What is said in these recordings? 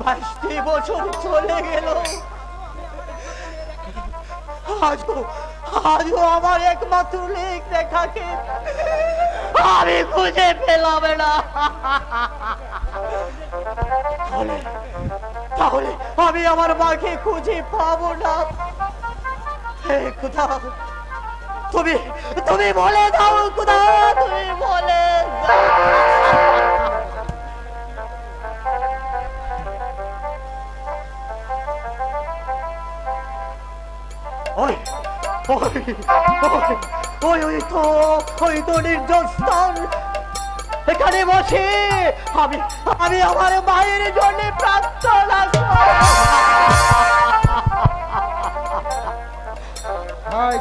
বাইশটি বছর চলে গেল। আজও আজও আমার একমাত্র লেখ দেখাকে আমি খুঁজে পেলাম না। তাহলে তাহলে আমি আমার মাকে খুঁজে পাবো না। খুদা তুমি তুমি বলে দাও খুদা, তুমি বলে এখানে বসে, আমি আমি আমার মায়ের জন্য প্রার্থনা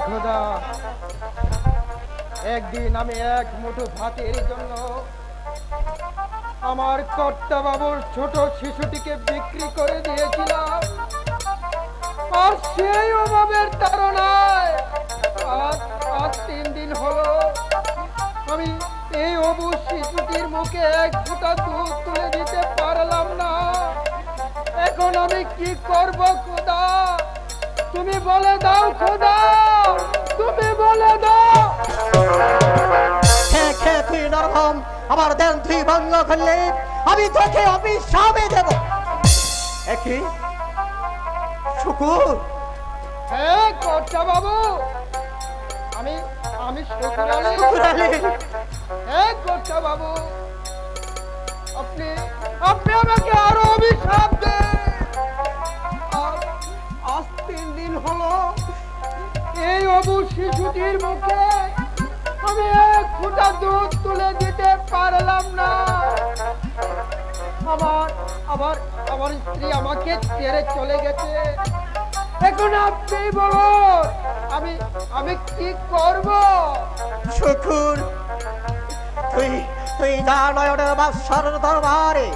খোদা। একদিন আমি এক মুঠো ভাতের জন্য আমার কর্তা বাবুর ছোট শিশুটিকে বিক্রি করে দিয়েছিলাম। আর সেই অভাবের তাড়নায় আজ আজ তিন দিন হলো আমি এই অবু শিশুটির মুখে এক ফোঁটা দুধ তুলে দিতে পারলাম না। এখন আমি কি করব খোদা? তুমি বলে দাও খোদা, তুমি বলে দাও। আমার দেন তুই ভঙ্গ করলে আমি তোকে অভিশাপে দেব। একই শুকুর। হ্যাঁ কর্তা বাবু আমি আমি শুকুর আলী। হ্যাঁ কর্তা বাবু আপনি আপনি আমাকে আরও অভিশাপ দেন। আজ তিন দিন হলো এই অবু শিশুটির মুখে আমি এক ফুটা দুধ তুলে দিতে পারলাম না। আমার আমার আমার স্ত্রী আমাকে ছেড়ে চলে গেছে। এখন আপনি বলুন আমি আমি কি করব? শুকুর তুই তুই যা নয়নের বাদশার দরবারে।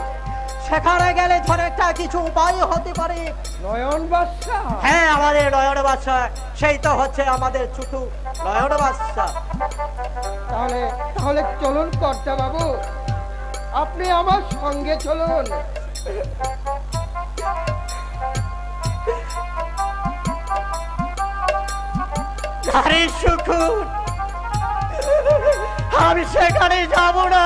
সেখানে গেলে ধর একটা কিছু উপায় হতে পারে। নয়ন বাদশা হ্যাঁ আমাদের নয়ন বাদশা সেই তো হচ্ছে আমাদের ছুটু নয়ন বাদশা তাহলে তাহলে চলুন কর্তা বাবু আপনি আমার সঙ্গে চলুন। আরে শুকুর আমি সেখানে যাব না।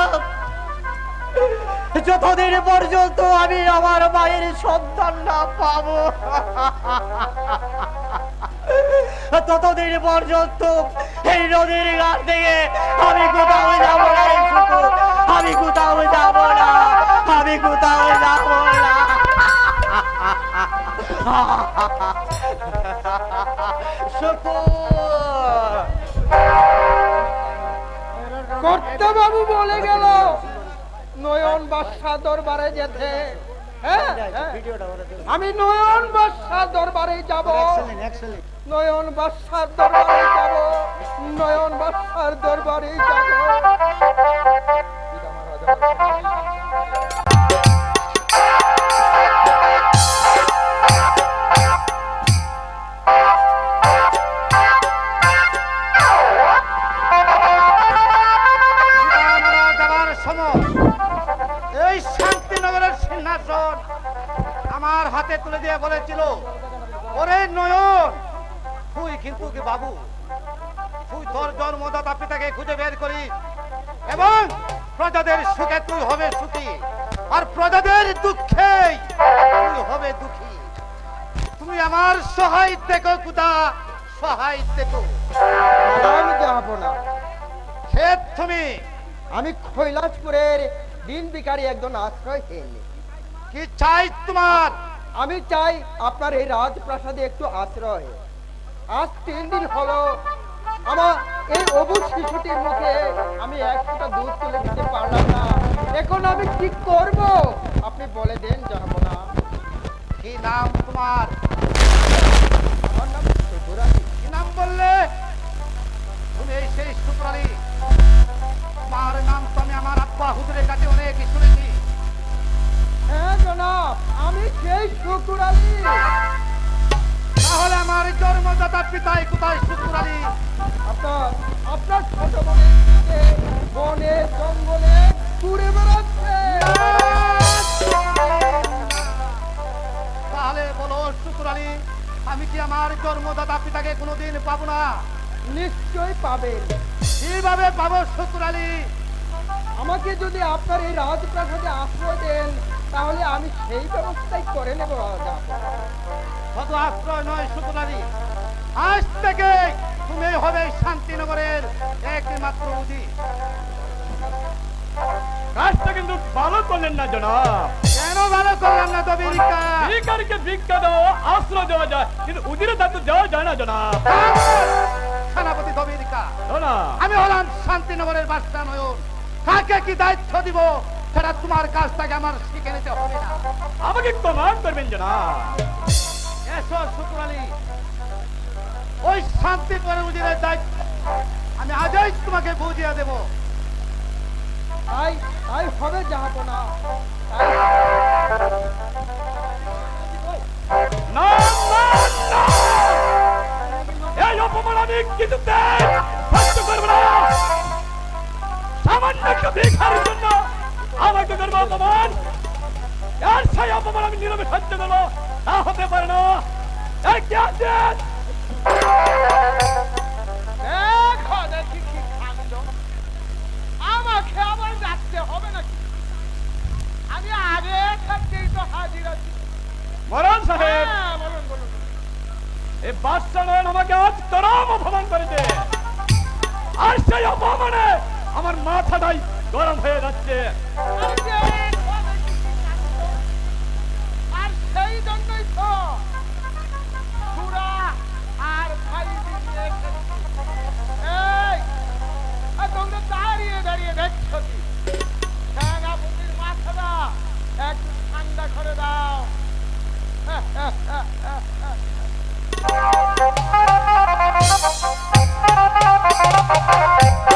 যতদিন পর্যন্ত আমি আমার মায়ের সন্তান না পাবো ততদিন পর্যন্ত এই নদীর ঘাট থেকে আমি কোথাও যাব না আমি কোথাও যাব না, আমি কোথাও যাব না কর্তা বাবু বলে গেল নয়ন বাদশা দরবারে যেতে। আমি নয়ন বর্ষার দরবারে যাব। নয়ন বাদশার দরবারে যাব। নয়ন বাদশার দরবারে যাব। প্রজাদের সুখে তুই হবে সুখী আর প্রজাদের দুঃখে তুই হবে দুঃখী। তুমি আমার সহায় দেখো কুদা সহায় দেখো। আমি যাব না ক্ষেত তুমি। আমি কৈলাসপুরের দিন বিকারী একজন আশ্রয়হীন। কি চাই তোমার? আমি চাই আপনার এই রাজপ্রাসাদে একটু আশ্রয়। আজ তিন দিন হলো আমার এই অবুজ শিশুটির মুখে আমি এক ফোঁটা দুধ তুলে দিতে পারলাম না। এখন আমি কি করব? আপনি বলে দেন জানাব না কি নাম তোমার? আমার নাম সুধুরানী কি নাম বললে? তুমি এই সেই তোমার নাম তো আমি আমার আব্বা হুজুরের কাছে অনেক শুনেছি। হ্যাঁ জনাব আমি সেই শুকুরালি আমার জন্মদাতা পিতাই কোথায় শুক্রালী আপনার আপনার ছোট সাথে বনে জঙ্গলে ঘুরে বেড়াচ্ছে। তাহলে বলো শুকুরালি আমি কি আমার জন্মদাতা পিতাকে কোনোদিন পাবো না? নিশ্চয় পাবেন কীভাবে পাবো শুকুরালি আমাকে যদি আপনার এই রাজপ্রাসাদে আশ্রয় দেন তাহলে আমি সেই ব্যবস্থাই করে নেব রাজা। শুধু আশ্রয় নয় শুকুরালি আজ থেকে তুমি হবে শান্তিনগরের একমাত্র উদি। কাজটা কিন্তু ভালো করলেন না জনাব। কেন ভালো করলাম না দবিরিকা ভিকারিকে ভিক্ষা? দেওয়া আশ্রয় দেওয়া যায় কিন্তু উদিরে তার তো যাওয়া যায় না জনাব। সেনাপতি দবিরিকা আমি হলাম শান্তিনগরের নয়ন। কাকে কি দায়িত্ব দিব সেটা তোমার কাছ থেকে আমার শিখে নিতে হবে না। আমাকে কমান করবেন জনাব। এসো শুকুরালি ওই শান্তি করে উজিরের দায়িত্ব। আমি আজই তোমাকে বুঝিয়ে দেব। তাই তাই হবে যাব না। তাই না না না! এই অপমান আমি কিছুতে সহ্য করব না। সামান্য একটা ভিখারির জন্য আমাকে করব অপমান। আর সেই অপমান আমি নীরবে সহ্য করব তা হতে পারে না। এই কে এই বাদশা নয়ন আমাকে আর সেই অপমানে আমার মাথাটাই গরম হয়ে যাচ্ছে। দাঁড়িয়ে দেখছ কি? সেনাপতির মাথাটা একটু ঠান্ডা করে দাও। এই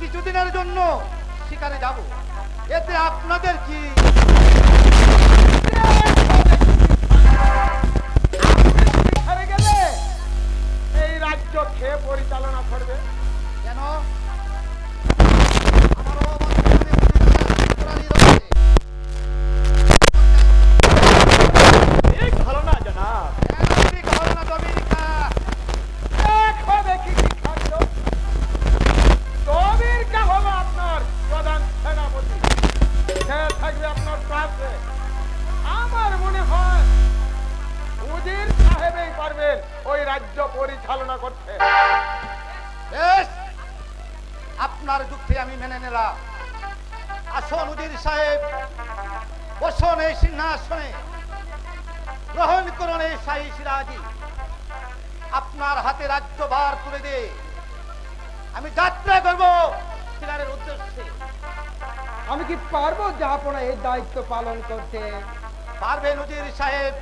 কিছুদিনের জন্য সেখানে যাব। এতে আপনাদের কি? এই রাজ্য খেয়ে পরিচালনা করবে। কেন? সাহেব। বসন এই সিংহাসনে। গ্রহণ করুন এই শাহী সিরাজি। আপনার হাতে রাজ্যভার তুলে দিয়ে আমি যাত্রা করব সিরারের উদ্দেশ্যে। আমি কি পারব জাহাপনা এই দায়িত্ব পালন করতে? পারবেন উজির সাহেব।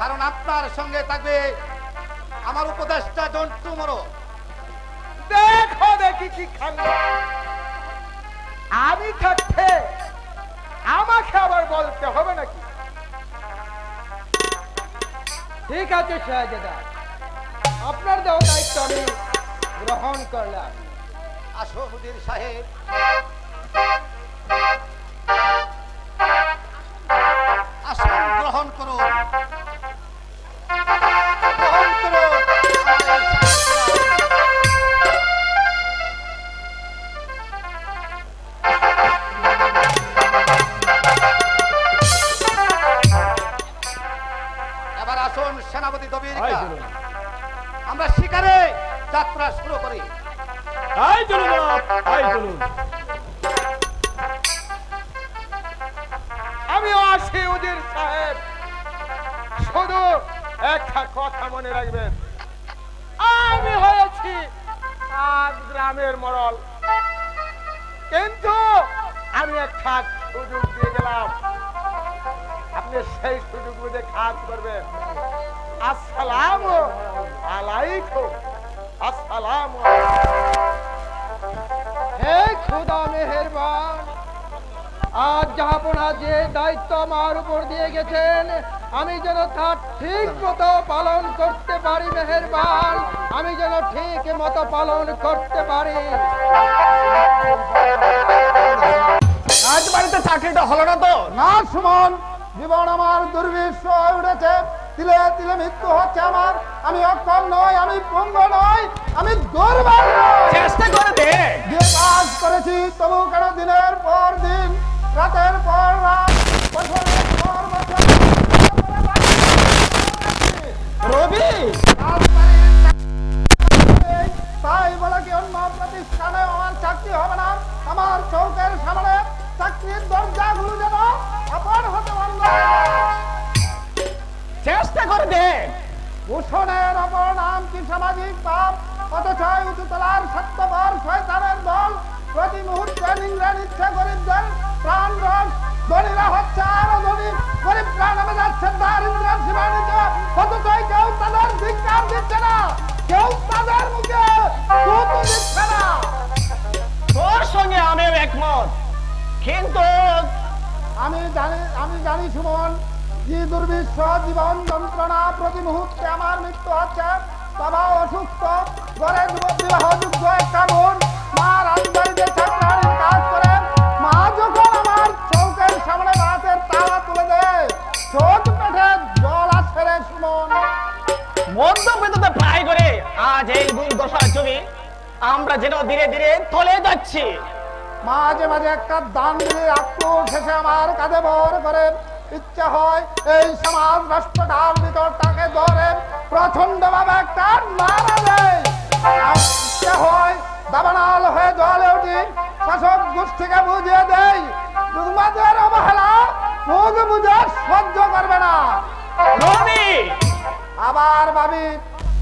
কারণ আপনার সঙ্গে থাকবে আমার উপদেষ্টা জন্টু মরো দেখো দেখি কি খান্ড আমি থাকতে আমাকে আবার বলতে হবে নাকি? ঠিক আছে, শাহজাদা। আপনার দেওয়া দায়িত্ব আমি গ্রহণ করলাম। আসো সাহেব। আসন, গ্রহণ করুন আলাইকুম আসসালাম হে খুদা মেহেরবান আজ জাহাপনা যে দায়িত্ব আমার উপর দিয়ে গেছেন আমি যেন তা ঠিক মতো পালন করতে পারি মেহেরবান। আমি যেন ঠিক মতো পালন করতে পারি। আজ বাড়িতে চাকরিটা হলো না তো? না সুমন। জীবন আমার দুর্বিষ হয়ে উঠেছে তিলে তিলে মৃত্যু হচ্ছে আমার। আমি অক্ষম নই আমি পঙ্গ নই আমি দুর্বল চেষ্টা করে দে যে কাজ করেছি তবু কেন দিনের পর দিন রাতের পর রাত বছরের পর বছর রবি তাই বলে কি অন্য প্রতিষ্ঠানে আমার চাকরি হবে না? আমার চৌকের সামাজিক পাপ অথচ উঁচুতলার সত্যপর শয়তানের দল। প্রতি মুহূর্তে নিংড়ে নিচ্ছে গরিবদের প্রাণ রস ধনীরা হচ্ছে আরও ধনী। গরিব প্রাণ নামে যাচ্ছে দারিদ্রের সীমা নিচে অথচ কেউ তাদের ধিক্কার দিচ্ছে না কেউ তাদের মুখে থুতু দিচ্ছে না। তোর সঙ্গে আমিও একমত। কিন্তু আমি জানি আমি জানি সুমন দুর্বিশ্ব জীবন যন্ত্রণা প্রতি মুহূর্তে আমার মৃত্যু হচ্ছে। বাবা অসুস্থ ঘরে যুবক একটা বোন। মা রাজবাড়িতে চাকরানির কাজ করে। মা যখন আমার চৌকের সামনে ভাতের তালা তুলে দেয় চোখ পেটে জল আসে রে সুমন। মধ্যবিত্ততে প্রায় করে আজ এই দুর্দশার ছবি আমরা যেন ধীরে ধীরে তলে যাচ্ছি। মাঝে মাঝে একটা দান দিয়ে আক্রোশ আমার কাঁধে ভর করে। ইচ্ছা হয় এই সমাজ রাষ্ট্রটার ভিতরটাকে ধরে। প্রচণ্ড ভাবে একটা নাড়া দেয় আর হয় দাবানাল হয়ে জলে উঠি। শাসক গোষ্ঠীকে বুঝিয়ে দেই তোমাদের অবহেলা মুখ বুঝে সহ্য করবে না। আবার ভাবি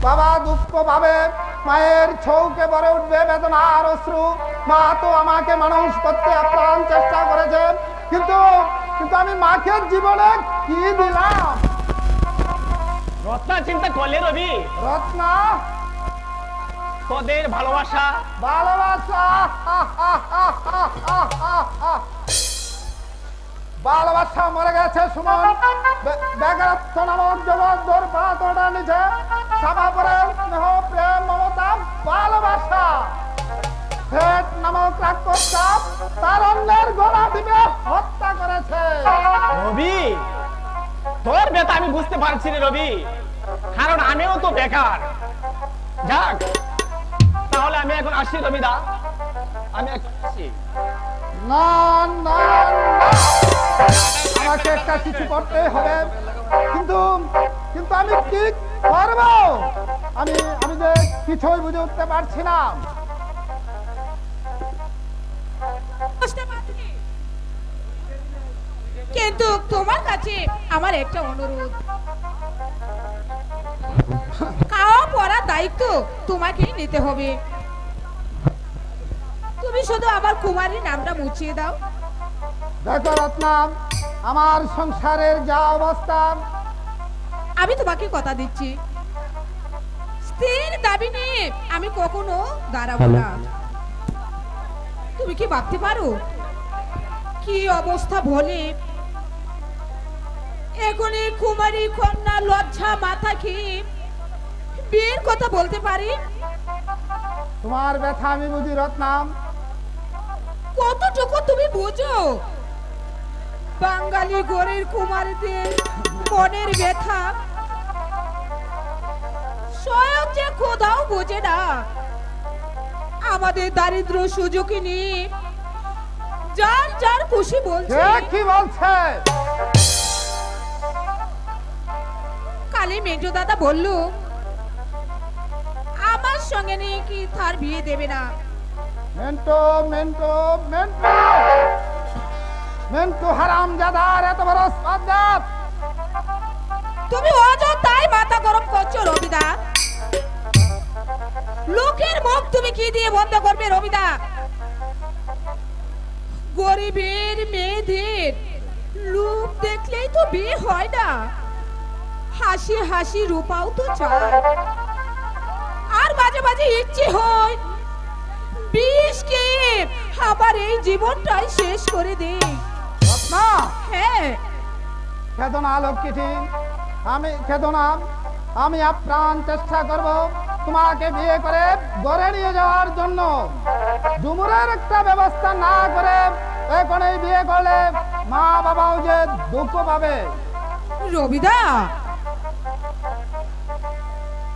বাবা দুঃখ পাবে মায়ের ছৌকে ভরে উঠবে বেদনার অশ্রু। মা তো আমাকে মানুষ করতে আপ্রাণ চেষ্টা করেছেন কিন্তু কিন্তু আমি মাকে জীবনে কি দিলাম? রত্না চিন্তা করলে রবি। রত্না? তোদের ভালোবাসা। ভালোবাসা? ভালোবাসা মরে গেছে সুমন। বেকারত্ব নামক জগৎ নিচে সাবা পরে স্নেহ প্রেম মমতা ভালোবাসা। ফেট নামক তার অন্যের টিপে হত্যা করেছে। রবি তোর ব্যথা আমি বুঝতে পারছি রে রবি। কারণ আমিও তো বেকার। যাক তাহলে আমি এখন আসছি রবিদা আমি আসছি। না না না। আমাকে একটা কিছু করতে হবে। কিন্তু কিন্তু আমি কি করব? আমি আমি যে কিছুই বুঝে উঠতে পারছি না। কিন্তু তোমার কাছে আমার একটা অনুরোধ। খাওয়া পড়ার দায়িত্ব তোমাকেই নিতে হবে। তুমি শুধু আমার কুমারীর নামটা মুছিয়ে দাও। দেখো রত্নাম আমার সংসারের যা অবস্থা। আমি তোমাকে কথা দিচ্ছি। স্ত্রীর দাবি নিয়ে আমি কখনো দাঁড়াবো না। তুমি কি ভাবতে পারো? কি অবস্থা বলে? এখন এই কুমারী কন্যা লজ্জা মাথা কি বিয়ের কথা বলতে পারি? তোমার ব্যথা আমি বুঝি রত্নাম। কতটুকু তুমি বুঝো? বাঙালি গরির কুমারীদের মনের ব্যথা। স্বয়ং যে খোদাও বোঝে না। আমাদের দারিদ্র নিয়ে যার যার খুশি বলছে। কি বলছে? কালী মেজো দাদা বলল সঙ্গে নিয়ে কি তার বিয়ে দেবে না? Mentor mentor mentor! মেন্টু হারাম জাদার এত বড় স্পর্ধা তুমি অযথাই মাথা গরম করছ রবিদা। লোকের মুখ তুমি কি দিয়ে বন্ধ করবে রবিদা? গরিবের মেয়েদের লোক দেখলেই তো বিয়ে হয় না। হাসি হাসি রূপাও তো চায়। মাঝে ইচ্ছে হয়। বিষ কে আবার এই জীবনটাই শেষ করে দে। রত্না! হ্যাঁ। খেদনা লক্ষ্মীটি। আমি খেদনা আমি আপ্রাণ চেষ্টা করব তোমাকে বিয়ে করে গড়ে নিয়ে যাওয়ার জন্য। ডুমুরের একটা ব্যবস্থা না করে এখনই বিয়ে করলে মা বাবাও যে দুঃখ পাবে। রবিদা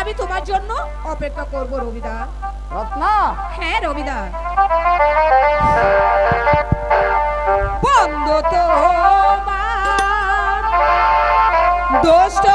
আমি তোমার জন্য অপেক্ষা করব রবিদা। রত্না? হ্যাঁ রবিদা। বন্ধ তো দুষ্ট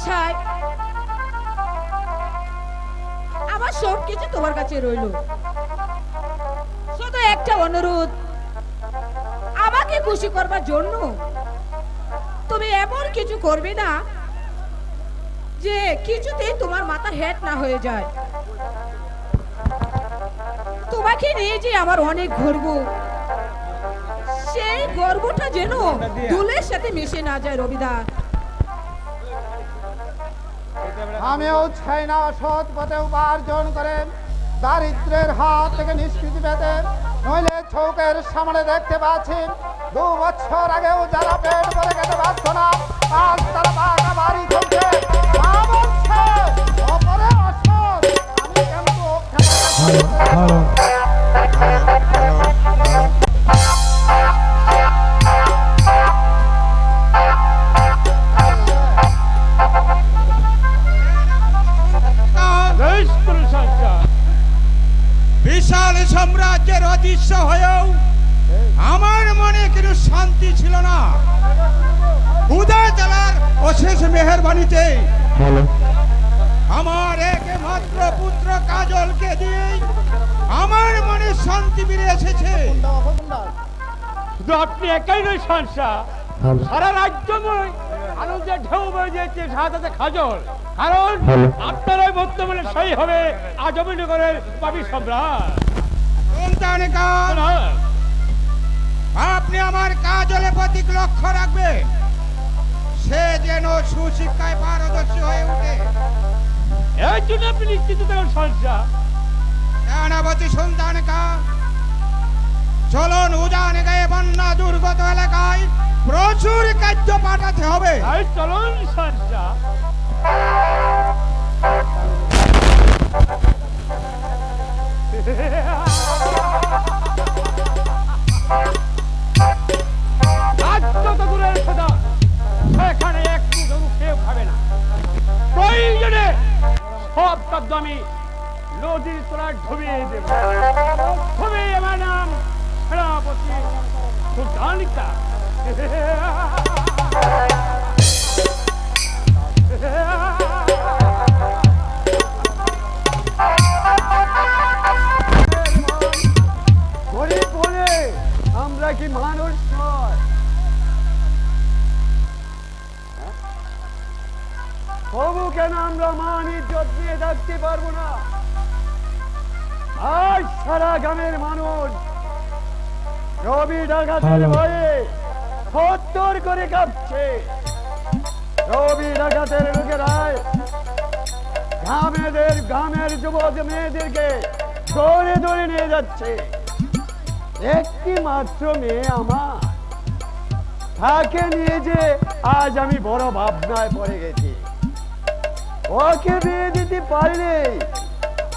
আশায় আমার সব কিছু তোমার কাছে রইল। শুধু একটা অনুরোধ আমাকে খুশি করবার জন্য। তুমি এমন কিছু করবে না যে কিছুতেই তোমার মাথা হেট না হয়ে যায়। তোমাকে নিয়ে যে আমার অনেক গর্ব। সেই গর্বটা যেন দুলের সাথে মিশে না যায় রবিদাস আমিও চাই না সৎ পথে উপার্জন করে দারিদ্রের হাত থেকে নিষ্কৃতি পেতে নইলে চৌকের সামনে দেখতে পাচ্ছি দু বছর আগেও যারা পেট করে খেতে পারত না আজ তারা পাকা বাড়ি চলছে অপরে অসৎ, আমি নয় সংসা সারা রাজ্যময় আনন্দের ঢেউ বয়ে যেতে সাথে খাজল। কারণ আপনারাই বর্তমানে সেই হবে আজমিনগরের পাবি সম্রাট। আপনি আমার কাজলে প্রতীক লক্ষ্য রাখবে সে যেন সুশিক্ষায় পারদর্শী হয়ে উঠে এর জন্য আপনি নিশ্চিত থাকুন সংসা সেনাপতি সন্তানকা চলন উজান গায়ে বন্যা দুর্গত এলাকায় প্রচুর কার্য পাঠাতে হবে। চলুন কথা সেখানে এক মুঠো কেউ খাবে না। প্রয়োজনে সব শব্দ আমি নদীর তোলায় ঢুবিয়ে দেব। তুমি আমার নাম সেনাপতি সুলতানিকা গরিব একটি মাত্র মেয়ে আমার। তাকে নিয়ে যে আজ আমি বড় ভাবনায় পড়ে গেছি। ওকে বিয়ে দিতে পারিনি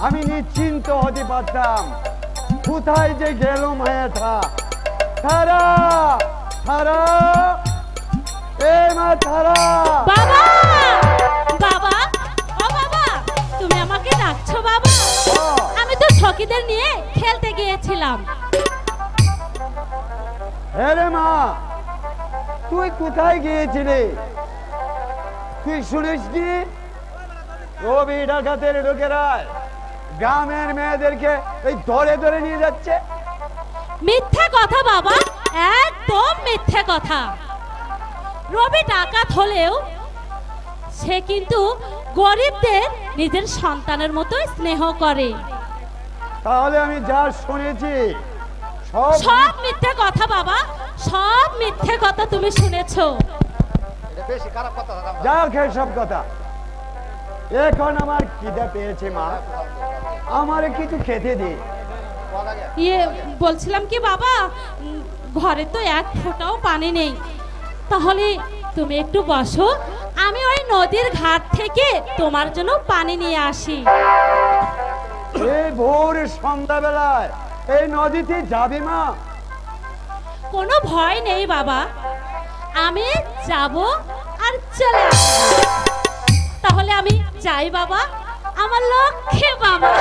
আমি নিশ্চিন্ত হতে পারতাম। কোথায় যে গেল মায়াটা তারা তারা এ মা তারা। বাবা! বাবা! ও বাবা! তুমি আমাকে ডাকছো বাবা। আমি তো সখীদের নিয়ে খেলতে গিয়েছিলাম। হ্যাঁ রে মা তুই কোথায় গিয়েছিলি? তুই শুনিস কি? রবি ডাকাতের লোকেরা গ্রামের মেয়েদেরকে এই ধরে ধরে নিয়ে যাচ্ছে। মিথ্যে কথা বাবা একদম মিথ্যে কথা। রবি ডাকাত হলেও সে কিন্তু গরিবদের নিজের সন্তানের মতোই স্নেহ করে। তাহলে আমি যা শুনেছি সব সব মিথ্যে কথা বাবা সব মিথ্যে কথা তুমি শুনেছো। এটা বেশি খারাপ কথা দাদা। যা খেয়ে সব কথা। এখন আমার খিদে পেয়েছে মা। আমারে কিছু খেতে দে। ইয়ে বলছিলাম কি বাবা ঘরে তো এক ফোঁটাও পানি নেই। তাহলে তুমি একটু বসো আমি ওই নদীর ঘাট থেকে তোমার জন্য পানি নিয়ে আসি। এই ভোর সন্ধ্যাবেলায় এই নদীতে যাবে মা। কোনো ভয় নেই বাবা। আমি যাব আর চলে তাহলে আমি যাই বাবা। আমার লক্ষ্যে বাবা।